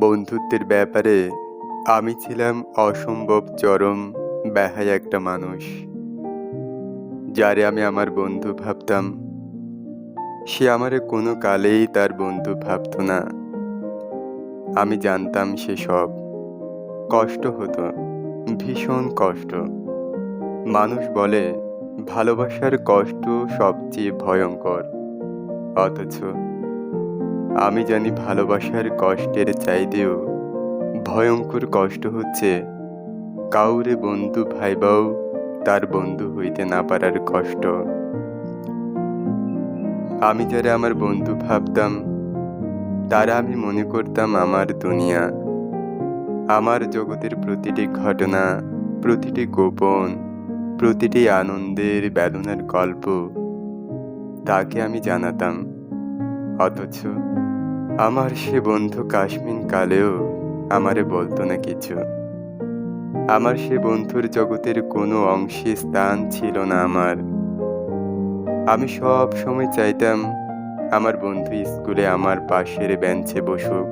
বন্ধুত্বের ব্যাপারে আমি ছিলাম অসম্ভব চরম, বেহায় একটা মানুষ। যারে আমি আমার বন্ধু ভাবতাম। সে আমারে কোনো কালেই তার বন্ধু ভাবতো না। আমি জানতাম সে সব। কষ্ট হতো, ভীষণ কষ্ট। মানুষ বলে, ভালোবাসার কষ্ট সবচেয়ে ভয়ঙ্কর। অথচ আমি জানি ভালোবাসার কষ্টের চাইতেও ভয়ঙ্কর কষ্ট হচ্ছে। কাউরে বন্ধু ভাইবাও তার বন্ধু হইতে না পারার কষ্ট। আমি যারা আমার বন্ধু ভাবতাম, তারা আমি মনে করতাম আমার দুনিয়া। আমার জগতের প্রতিটি ঘটনা, প্রতিটি গোপন, প্রতিটি আনন্দের বেদনার গল্প, তাকে আমি জানাতাম। অথচ আমার সে বন্ধু কাশ্মীর কালেও আমারে বলতো না কিছু। আমার সে বন্ধুর জগতের কোনো অংশে স্থান ছিল না আমার। আমি সব সময় চাইতাম আমার বন্ধু স্কুলে আমার পাশের বেঞ্চে বসুক,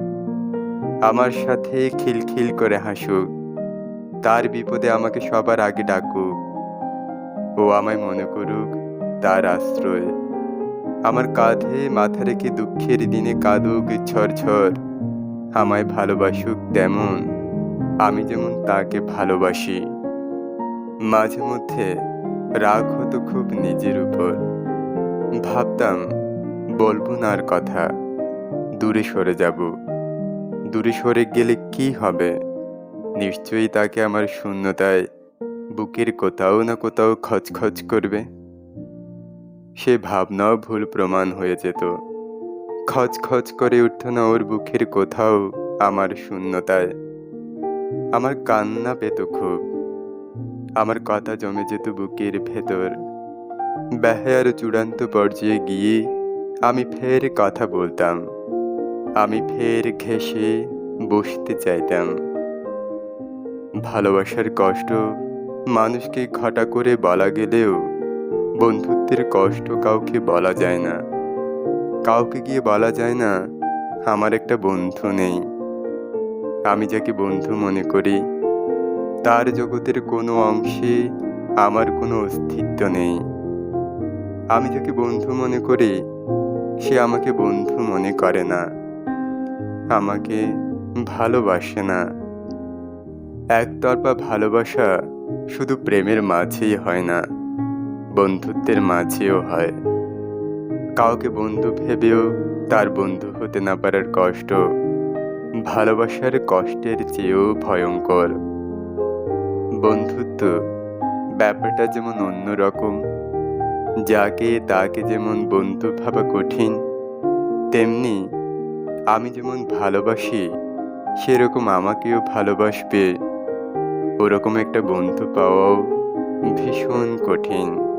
আমার সাথে খিলখিল করে হাসুক, তার বিপদে আমাকে সবার আগে ডাকুক। ও আমায় মনে করুক তার আশ্রয়। আমার কাঁধে, মাথা রেখে দুঃখের দিনে কাঁদুক ঝরঝর। আমায় ভালোবাসুক তেমন, আমি যেমন তাকে ভালোবাসি। মাঝে মধ্যে রাগ হতো খুব নিজের উপর। ভাবতাম, বলব না আর কথা, দূরে সরে যাব। দূরে সরে গেলে কি হবে? নিশ্চয়ই তাকে আমার শূন্যতায়, বুকের কোথাও না কোথাও খচখচ করবে। সে ভাবনাও ভুল প্রমাণ হয়ে যেত। খচখচ করে উঠত না ওর বুকের কোথাও আমার শূন্যতায়। আমার কান্না পেত খুব। আমার কথা জমে যেত বুকের ভেতর। বেহায়ার চূড়ান্ত পর্যায়ে গিয়ে আমি ফের কথা বলতাম। আমি ফের ঘেসে বসতে চাইতাম। ভালোবাসার কষ্ট মানুষকে ঘটা করে বলা গেলেও বন্ধুত্বের কষ্ট কাউকে বলা যায় না। কাউকে গিয়ে বলা যায় না, আমার একটা বন্ধু নেই। আমি যাকে বন্ধু মনে করি, তার জগতের কোনো অংশে আমার কোনো অস্তিত্ব নেই। আমি যাকে বন্ধু মনে করি, সে আমাকে বন্ধু মনে করে না। আমাকে ভালোবাসে না। একতরফা ভালোবাসা শুধু প্রেমের মাঝেই হয় না। বন্ধুত্বের মাঝেও হয়। কাউকে বন্ধু ভেবেও তার বন্ধু হতে না পারার কষ্ট ভালোবাসার কষ্টের চেয়েও ভয়ঙ্কর। বন্ধুত্ব ব্যাপারটা যেমন অন্যরকম, যাকে তাকে যেমন বন্ধু ভাবা কঠিন, তেমনি আমি যেমন ভালোবাসি, সেরকম আমাকেও ভালোবাসবে। ওরকম একটা বন্ধু পাওয়াও ভীষণ কঠিন।